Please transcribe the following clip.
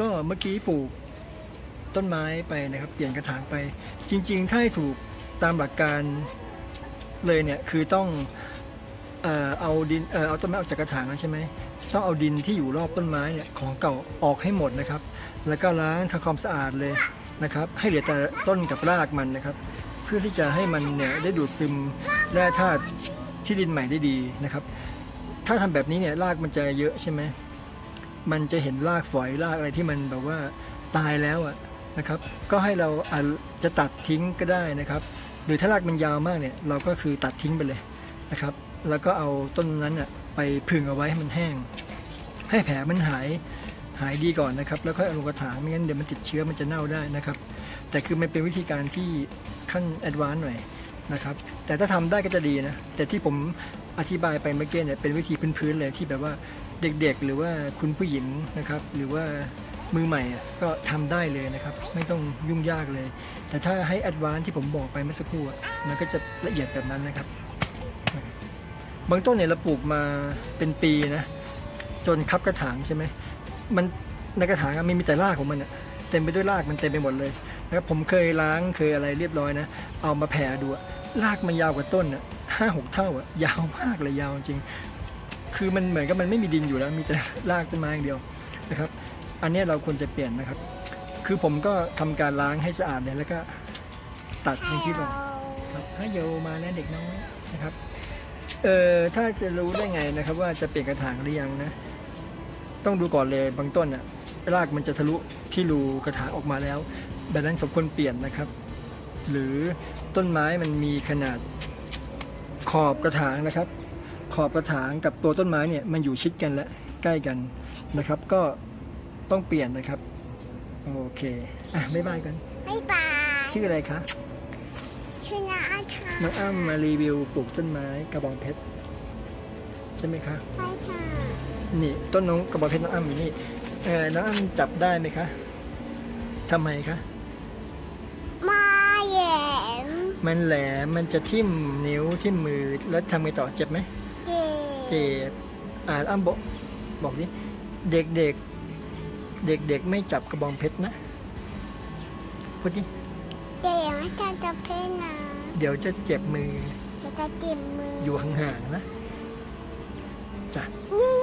ก็เมื่อกี้ปลูกต้นไม้ไปนะครับ เปลี่ยนกระถางไป จริง ๆ ถ้าให้ถูกตามหลักการเลยเนี่ยคือต้องเอ่อเอาดินเอ่อเอาต้นไม้ออกจากกระถางแล้วใช่ไหมต้องเอาดินที่อยู่รอบต้นไม้เนี่ยของเก่าออกให้หมดนะครับ แล้วก็ล้างทำความสะอาดเลยนะครับ ให้เหลือแต่ต้นกับรากมันนะครับ เพื่อที่จะให้มันเนี่ยได้ดูดซึมแร่ธาตุที่ดินใหม่ได้ดีนะครับ ถ้าทำแบบนี้เนี่ยรากมันจะเยอะใช่ไหม มันจะเห็นรากฝอยรากอะไรที่มันแบบว่าตายแล้วอะนะครับ ก็ให้เราอาจจะตัดทิ้งก็ได้นะครับ หรือถ้ารากมันยาวมากเนี่ยเราก็คือตัดทิ้งไปเลยนะครับ แล้วก็เอาต้นนั้นอะไปพึ่งเอาไว้ให้มันแห้ง ให้แผลมันหายหายดีก่อนนะครับ แล้วค่อยเอาลงกระถางไม่งั้นเดี๋ยวมันติดเชื้อมันจะเน่าได้นะครับ แต่คือมันเป็นวิธีการที่ขั้นแอดวานซ์หน่อยนะครับ แต่ถ้าทำได้ก็จะดีนะ แต่ที่ผมอธิบายไปเมื่อกี้เนี่ยเป็นวิธีพื้นๆเลยที่แบบว่า เด็กๆ หรือว่าคุณผู้หญิงนะครับ หรือว่ามือใหม่ก็ทำได้เลยนะครับ ไม่ต้องยุ่งยากเลย แต่ถ้าให้แอดวานที่ผมบอกไปเมื่อสักครู่มันก็จะละเอียดแบบนั้นนะครับบางต้นเนี่ยเราปลูกมาเป็นปีนะ จนคับกระถางใช่ไหมมันในกระถางมันมีแต่รากของมันเต็มไปด้วยรากมันเต็มไปหมดเลยนะครับผมเคยล้างเคยอะไรเรียบร้อยนะ เอามาแผ่ดูรากมันยาวกว่าต้นอะห้าหกเท่าอะยาวมากเลยยาวจริง คือมันเหมือนกับมันไม่มีดินอยู่แล้วมีแต่รากต้นไม้อย่างเดียวนะครับ อันนี้เราควรจะเปลี่ยนนะครับ คือผมก็ทำการล้างให้สะอาดเลยแล้วก็ตัดอย่างที่บอกครับให้โยมาแล้วเด็กน้อยนะครับเอ่อถ้าจะรู้ได้ไงนะครับ ว่าจะเปลี่ยนกระถางหรือยังนะ ต้องดูก่อนเลยบางต้นอะรากมันจะทะลุที่รูกระถางออกมาแล้วแบบนั้นสมควรเปลี่ยนนะครับ หรือต้นไม้มันมีขนาดขอบกระถางนะครับ ขอบกระถางกับตัวต้นไม้เนี่ยมันอยู่ชิดกันและใกล้กันนะครับ ก็ต้องเปลี่ยนนะครับ โอเค อะบ๊ายบายกัน บ๊ายบาย ชื่ออะไรคะชื่อนาอาค่ะน้องอ้ำมารีวิวปลูกต้นไม้กระบองเพชรใช่ไหมคะใช่ค่ะนี่ต้นน้องกระบองเพชรน้องอ้ำอยู่นี่เออน้องอ้ำจับได้ไหมคะทำไมคะมาแหยมมันแหลมมันจะทิ่มนิ้วทิ่มมือแล้วทำไงต่อเจ็บไหม เจ็เจ็บอ่าอ้ำบอกบอกสิเด็กเด็กเด็กเด็กๆไม่จับกระบองเพชรนะพูดดิเดี๋ยวอาจารย์จะเพ่นนะเดี๋ยวจะเจ็บมือ เดี๋ยวจะจิ้มมืออยู่ห่างๆนะจ้ะ นี่